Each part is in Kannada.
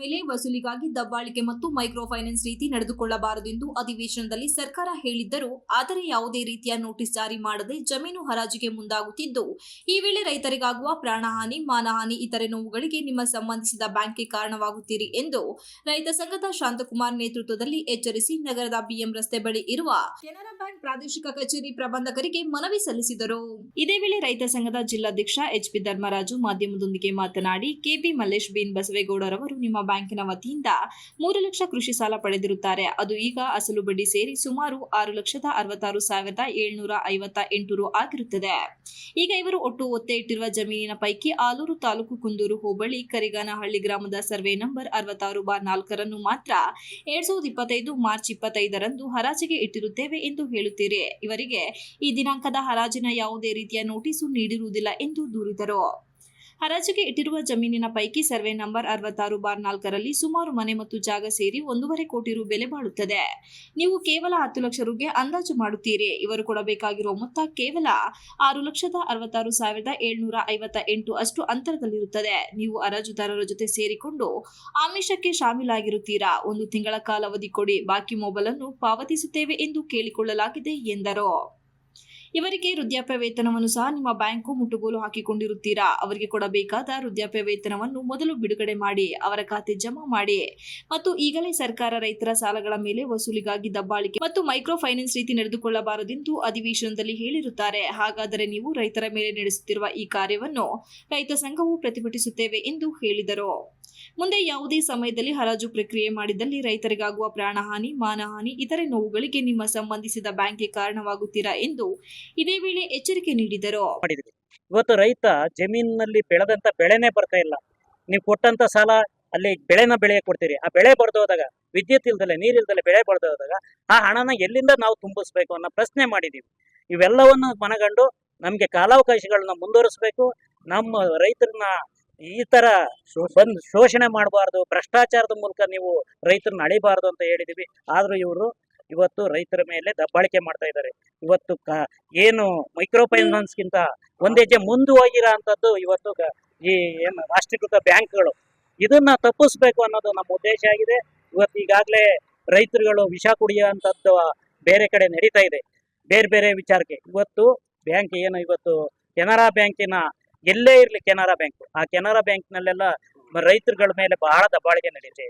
ಮೇಲೆ ವಸೂಲಿಗಾಗಿ ದಬ್ಬಾಳಿಕೆ ಮತ್ತು ಮೈಕ್ರೋ ಫೈನಾನ್ಸ್ ರೀತಿ ನಡೆದುಕೊಳ್ಳಬಾರದು ಎಂದು ಅಧಿವೇಶನದಲ್ಲಿ ಸರ್ಕಾರ ಹೇಳಿದ್ದರು ಆದರೆ ಯಾವುದೇ ರೀತಿಯ ನೋಟಿಸ್ ಜಾರಿ ಮಾಡದೆ ಜಮೀನು ಹರಾಜಿಗೆ ಮುಂದಾಗುತ್ತಿದ್ದು, ಈ ವೇಳೆ ರೈತರಿಗಾಗುವ ಪ್ರಾಣಹಾನಿ ಮಾನಹಾನಿ ಇತರೆ ನೋವುಗಳಿಗೆ ನಿಮ್ಮ ಸಂಬಂಧಿಸಿದ ಬ್ಯಾಂಕ್ಗೆ ಕಾರಣವಾಗುತ್ತೀರಿ ಎಂದು ರೈತ ಸಂಘದ ಶಾಂತಕುಮಾರ್ ನೇತೃತ್ವದಲ್ಲಿ ಎಚ್ಚರಿಸಿ ನಗರದ ಬಿಎಂ ರಸ್ತೆ ಬಳಿ ಇರುವ ಕೆನರಾ ಪ್ರಾದೇಶಿಕ ಕಚೇರಿ ಪ್ರಬಂಧಕರಿಗೆ ಮನವಿ ಸಲ್ಲಿಸಿದರು. ಇದೇ ವೇಳೆ ರೈತ ಸಂಘದ ಜಿಲ್ಲಾಧ್ಯಕ್ಷ ಎಚ್ ಪಿ ಧರ್ಮರಾಜು ಮಾಧ್ಯಮದೊಂದಿಗೆ ಮಾತನಾಡಿ, ಕೆಬಿ ಮಲ್ಲೇಶ್ ಬಿನ್ ಬಸವೇಗೌಡರವರು ನಿಮ್ಮ ಬ್ಯಾಂಕಿನ ವತಿಯಿಂದ ಮೂರು ಲಕ್ಷ ಕೃಷಿ ಸಾಲ ಪಡೆದಿರುತ್ತಾರೆ. ಅದು ಈಗ ಅಸಲು ಬಡ್ಡಿ ಸೇರಿ ಸುಮಾರು ಆರು ಲಕ್ಷದ ಅರವತ್ತಾರು ಸಾವಿರದ ಏಳ್ನೂರ ಐವತ್ತ ಎಂಟು ರು ಆಗಿರುತ್ತದೆ. ಈಗ ಇವರು ಒಟ್ಟು ಒತ್ತೆ ಇಟ್ಟಿರುವ ಜಮೀನಿನ ಪೈಕಿ ಆಲೂರು ತಾಲೂಕು ಕುಂದೂರು ಹೋಬಳಿ, ಕರಿಗಾನಹಳ್ಳಿ ಗ್ರಾಮದ ಸರ್ವೆ ನಂಬರ್ ಅರವತ್ತಾರು ಬಾರ್ ನಾಲ್ಕರನ್ನು ಮಾತ್ರ ಎರಡ್ ಸಾವಿರದ ಇಪ್ಪತ್ತೈದು ಮಾರ್ಚ್ ಇಪ್ಪತ್ತೈದರಂದು ಹರಾಜಿಗೆ ಇಟ್ಟಿರುತ್ತೇವೆ ಎಂದು ಹೇಳುತ್ತೀರಿ. ಇವರಿಗೆ ಈ ದಿನಾಂಕದ ಹರಾಜಿನ ಯಾವುದೇ ರೀತಿಯ ನೋಟಿಸು ನೀಡಿರುವುದಿಲ್ಲ ಎಂದು ದೂರಿದರು. ಹರಾಜಿಗೆ ಇಟ್ಟಿರುವ ಜಮೀನಿನ ಪೈಕಿ ಸರ್ವೆ ನಂಬರ್ ಅರವತ್ತಾರು ಬಾರ್ ನಾಲ್ಕರಲ್ಲಿ ಸುಮಾರು ಮನೆ ಮತ್ತು ಜಾಗ ಸೇರಿ ಒಂದೂವರೆ ಕೋಟಿ ರು ಬೆಲೆ ಬಾಳುತ್ತದೆ. ನೀವು ಕೇವಲ ಹತ್ತು ಲಕ್ಷ ರುಗೆ ಅಂದಾಜು ಮಾಡುತ್ತೀರಿ. ಇವರು ಕೊಡಬೇಕಾಗಿರುವ ಮೊತ್ತ ಕೇವಲ ಆರು ಲಕ್ಷದ ಅರವತ್ತಾರು ಸಾವಿರದ ಏಳ್ನೂರ ಐವತ್ತ ಎಂಟು ಅಷ್ಟು ಅಂತರದಲ್ಲಿರುತ್ತದೆ. ನೀವು ಹರಾಜುದಾರರ ಜೊತೆ ಸೇರಿಕೊಂಡು ಆಮಿಷಕ್ಕೆ ಶಾಮೀಲಾಗಿರುತ್ತೀರಾ? ಒಂದು ತಿಂಗಳ ಕಾಲಾವಧಿ ಕೊಡಿ. ಬಾಕಿ ಮೊಬೈಲ್ ಅನ್ನು ಪಾವತಿಸುತ್ತೇವೆ ಎಂದು ಕೇಳಿಕೊಳ್ಳಲಾಗಿದೆ ಎಂದರು. ಇವರಿಗೆ ವೃದ್ಧಾಪ್ಯ ವೇತನವನ್ನು ಸಹ ನಿಮ್ಮ ಬ್ಯಾಂಕು ಮುಟ್ಟುಗೋಲು ಹಾಕಿಕೊಂಡಿರುತ್ತೀರಾ? ಅವರಿಗೆ ಕೊಡಬೇಕಾದ ವೃದ್ಧಾಪ್ಯ ವೇತನವನ್ನು ಮೊದಲು ಬಿಡುಗಡೆ ಮಾಡಿ, ಅವರ ಖಾತೆ ಜಮಾ ಮಾಡಿ. ಮತ್ತು ಈಗಲೇ ಸರ್ಕಾರ ರೈತರ ಸಾಲಗಳ ಮೇಲೆ ವಸೂಲಿಗಾಗಿ ದಬ್ಬಾಳಿಕೆ ಮತ್ತು ಮೈಕ್ರೋ ಫೈನಾನ್ಸ್ ರೀತಿ ನಡೆದುಕೊಳ್ಳಬಾರದೆಂದು ಅಧಿವೇಶನದಲ್ಲಿ ಹೇಳಿರುತ್ತಾರೆ. ಹಾಗಾದರೆ ನೀವು ರೈತರ ಮೇಲೆ ನಡೆಸುತ್ತಿರುವ ಈ ಕಾರ್ಯವನ್ನು ರೈತ ಸಂಘವು ಪ್ರತಿಭಟಿಸುತ್ತೇವೆ ಎಂದು ಹೇಳಿದರು. ಮುಂದೆ ಯಾವುದೇ ಸಮಯದಲ್ಲಿ ಹರಾಜು ಪ್ರಕ್ರಿಯೆ ಮಾಡಿದಲ್ಲಿ ರೈತರಿಗಾಗುವ ಪ್ರಾಣಹಾನಿ, ಮಾನಹಾನಿ, ಇತರೆ ನೋವುಗಳಿಗೆ ನಿಮ್ಮ ಸಂಬಂಧಿಸಿದ ಬ್ಯಾಂಕ್ಗೆ ಕಾರಣವಾಗುತ್ತೀರಾ ಎಂದು ಇದೇ ವೇಳೆ ಎಚ್ಚರಿಕೆ ನೀಡಿದರು. ಇವತ್ತು ರೈತ ಜಮೀನಿನಲ್ಲಿ ಬೆಳೆದಂತ ಬೆಳೆನೇ ಬರ್ತಾ ಇಲ್ಲ. ನೀವು ಕೊಟ್ಟಂತ ಸಾಲ ಅಲ್ಲಿ ಬೆಳೆನ ಬೆಳೆ ಕೊಡ್ತೀರಿ. ಆ ಬೆಳೆ ಬರ್ದೋದಾಗ, ವಿದ್ಯುತ್ ಇಲ್ದಲೆ ನೀರಿಲ್ದಲೆ ಬೆಳೆ ಬರ್ದೋದಾಗ ಆ ಹಣನ ಎಲ್ಲಿಂದ ನಾವು ತುಂಬಿಸ್ಬೇಕು ಅನ್ನೋ ಪ್ರಶ್ನೆ ಮಾಡಿದೀವಿ. ಇವೆಲ್ಲವನ್ನು ಮನಗಂಡು ನಮ್ಗೆ ಕಾಲಾವಕಾಶಗಳನ್ನ ಮುಂದುವರಿಸಬೇಕು. ನಮ್ಮ ರೈತರನ್ನ ಈ ತರ ಬಂದ್ ಶೋಷಣೆ ಮಾಡಬಾರ್ದು. ಭ್ರಷ್ಟಾಚಾರದ ಮೂಲಕ ನೀವು ರೈತರನ್ನ ಅಳಿಬಾರ್ದು ಅಂತ ಹೇಳಿದೀವಿ. ಆದ್ರೂ ಇವರು ಇವತ್ತು ರೈತರ ಮೇಲೆ ದಬ್ಬಾಳಿಕೆ ಮಾಡ್ತಾ ಇದ್ದಾರೆ. ಇವತ್ತು ಏನು ಮೈಕ್ರೋ ಫೈನಾನ್ಸ್ಗಿಂತ ಒಂದ್ ಹೆಜ್ಜೆ ಮುಂದುವರಿರೋ ಅಂತದ್ದು ಇವತ್ತು ಈ ಏನು ರಾಷ್ಟ್ರೀಕೃತ ಬ್ಯಾಂಕ್ಗಳು. ಇದನ್ನ ತಪ್ಪಿಸ್ಬೇಕು ಅನ್ನೋದು ನಮ್ಮ ಉದ್ದೇಶ ಆಗಿದೆ. ಇವತ್ತು ಈಗಾಗಲೇ ರೈತರುಗಳು ವಿಷ ಕುಡಿಯುವಂಥದ್ದು ಬೇರೆ ಕಡೆ ನಡೀತಾ ಇದೆ. ಬೇರೆ ಬೇರೆ ವಿಚಾರಕ್ಕೆ. ಇವತ್ತು ಬ್ಯಾಂಕ್ ಏನು ಇವತ್ತು ಕೆನರಾ ಬ್ಯಾಂಕಿನ, ಎಲ್ಲೇ ಇರಲಿ ಕೆನರಾ ಬ್ಯಾಂಕ್. ಆ ಕೆನರಾ ಬ್ಯಾಂಕ್ನಲ್ಲೆಲ್ಲ ರೈತರುಗಳ ಮೇಲೆ ಬಹಳ ದಬ್ಬಾಳಿಕೆ ನಡೀತಿದೆ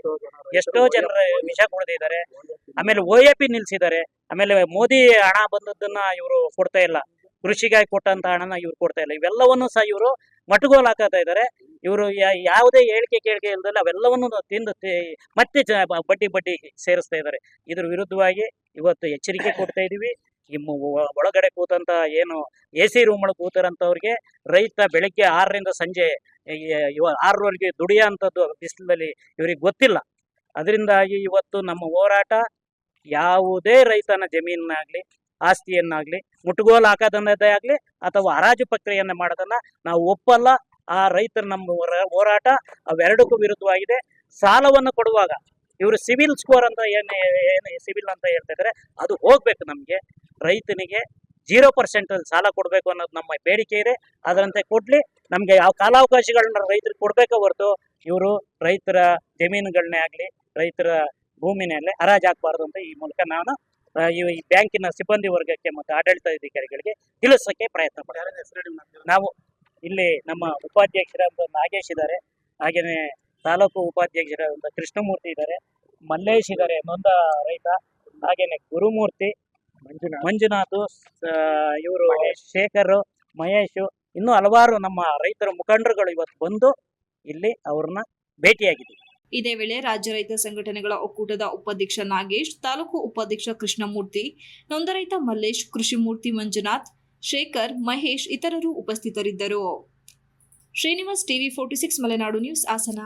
ಎಷ್ಟೋ ಜನರು ವಿಷ ಕುಡಿದಿದ್ದಾರೆ. ಆಮೇಲೆ ಒ ಎ ಪಿ ನಿಲ್ಸಿದ್ದಾರೆ. ಆಮೇಲೆ ಮೋದಿ ಹಣ ಬಂದದ್ದನ್ನ ಇವರು ಕೊಡ್ತಾ ಇಲ್ಲ. ಕೃಷಿಗಾಗಿ ಕೊಟ್ಟಂತ ಹಣನ ಇವ್ರು ಕೊಡ್ತಾ ಇಲ್ಲ. ಇವೆಲ್ಲವನ್ನು ಸಹ ಇವರು ಮಟಗೋಲ್ ಹಾಕತಾ ಇದ್ದಾರೆ. ಇವರು ಯಾವುದೇ ಹೇಳಿಕೆ ಕೇಳಿಕೆ ಇಲ್ದಲ್ಲ ಅವೆಲ್ಲವನ್ನು ತಿಂದು ಮತ್ತೆ ಬಡ್ಡಿ ಬಡ್ಡಿ ಸೇರಿಸ್ತಾ ಇದ್ದಾರೆ. ಇದ್ರ ವಿರುದ್ಧವಾಗಿ ಇವತ್ತು ಎಚ್ಚರಿಕೆ ಕೊಡ್ತಾ ಇದೀವಿ. ಒಳಗಡೆ ಕೂತಂತ ಏನು ಎ ಸಿ ರೂಮ್ ಒಳಗೆ ಕೂತಿರಂತವ್ರಿಗೆ ರೈತ ಬೆಳಿಗ್ಗೆ ಆರರಿಂದ ಸಂಜೆ ಆರರವರೆಗೆ ದುಡಿಯೋ ಅಂಥದ್ದು ಬಿಸಿಲಲ್ಲಿ ಇವ್ರಿಗೆ ಗೊತ್ತಿಲ್ಲ. ಅದರಿಂದಾಗಿ ಇವತ್ತು ನಮ್ಮ ಹೋರಾಟ ಯಾವುದೇ ರೈತನ ಜಮೀನಾಗ್ಲಿ ಆಸ್ತಿಯನ್ನಾಗ್ಲಿ ಮುಟ್ಟುಗೋಲು ಹಾಕೋದನ್ನದೇ ಆಗ್ಲಿ ಅಥವಾ ಹರಾಜು ಪ್ರಕ್ರಿಯೆಯನ್ನ ಮಾಡೋದನ್ನ ನಾವು ಒಪ್ಪಲ್ಲ. ಆ ರೈತರ ನಮ್ಮ ಹೋರ- ಹೋರಾಟ ಅವೆರಡಕ್ಕೂ ವಿರುದ್ಧವಾಗಿದೆ. ಸಾಲವನ್ನು ಕೊಡುವಾಗ ಇವರು ಸಿವಿಲ್ ಸ್ಕೋರ್ ಅಂತ ಏನು ಏನು ಸಿವಿಲ್ ಅಂತ ಹೇಳ್ತಾ ಅದು ಹೋಗ್ಬೇಕು ನಮಗೆ. ರೈತನಿಗೆ ಜೀರೋ ಪರ್ಸೆಂಟ್ ಸಾಲ ಕೊಡಬೇಕು ಅನ್ನೋದು ನಮ್ಮ ಬೇಡಿಕೆ ಇದೆ. ಅದರಂತೆ ಕೊಡ್ಲಿ, ನಮಗೆ ಯಾವ ಕಾಲಾವಕಾಶಗಳನ್ನ ರೈತರಿಗೆ ಕೊಡ್ಬೇಕೋ ಹೊರತು ಇವರು ರೈತರ ಜಮೀನುಗಳನ್ನೇ ಆಗಲಿ, ರೈತರ ಭೂಮಿನೇ ಮೇಲೆ ಹರಾಜು ಹಾಕ್ಬಾರ್ದು ಅಂತ ಈ ಮೂಲಕ ನಾನು ಈ ಬ್ಯಾಂಕಿನ ಸಿಬ್ಬಂದಿ ವರ್ಗಕ್ಕೆ ಮತ್ತು ಆಡಳಿತಾಧಿಕಾರಿಗಳಿಗೆ ತಿಳಿಸೋಕೆ ಪ್ರಯತ್ನ ಪಡ್ತೀವಿ ನಾವು ಇಲ್ಲಿ ನಮ್ಮ ಉಪಾಧ್ಯಕ್ಷರ ನಾಗೇಶ್ ಇದ್ದಾರೆ. ಹಾಗೇನೆ ತಾಲೂಕು ಉಪಾಧ್ಯಕ್ಷರಾದಂಥ ಕೃಷ್ಣಮೂರ್ತಿ ಇದ್ದಾರೆ. ಮಲ್ಲೇಶ್ ಇದ್ದಾರೆ ನೊಂದ ರೈತ. ಹಾಗೇನೆ ಗುರುಮೂರ್ತಿ ಮಂಜುನಾಥ್. ಇವರು ಶೇಖರ್ ಮಹೇಶ್. ಇನ್ನೂ ಹಲವಾರು ನಮ್ಮ ರೈತರ ಮುಖಂಡರುಗಳು ಇವತ್ತು ಬಂದು ಇಲ್ಲಿ ಅವ್ರನ್ನ ಭೇಟಿಯಾಗಿದ್ದೀವಿ. ಇದೇ ವೇಳೆ ರಾಜ್ಯ ರೈತ ಸಂಘಟನೆಗಳ ಒಕ್ಕೂಟದ ಉಪಾಧ್ಯಕ್ಷ ನಾಗೇಶ್, ತಾಲೂಕು ಉಪಾಧ್ಯಕ್ಷ ಕೃಷ್ಣಮೂರ್ತಿ, ನೊಂದ ರೈತ ಮಲ್ಲೇಶ್ ಕೃಷಿಮೂರ್ತಿ ಮಂಜುನಾಥ್, ಶೇಖರ್, ಮಹೇಶ್ ಇತರರು ಉಪಸ್ಥಿತರಿದ್ದರು. Srinivas TV forty six Malenadu news Hassan.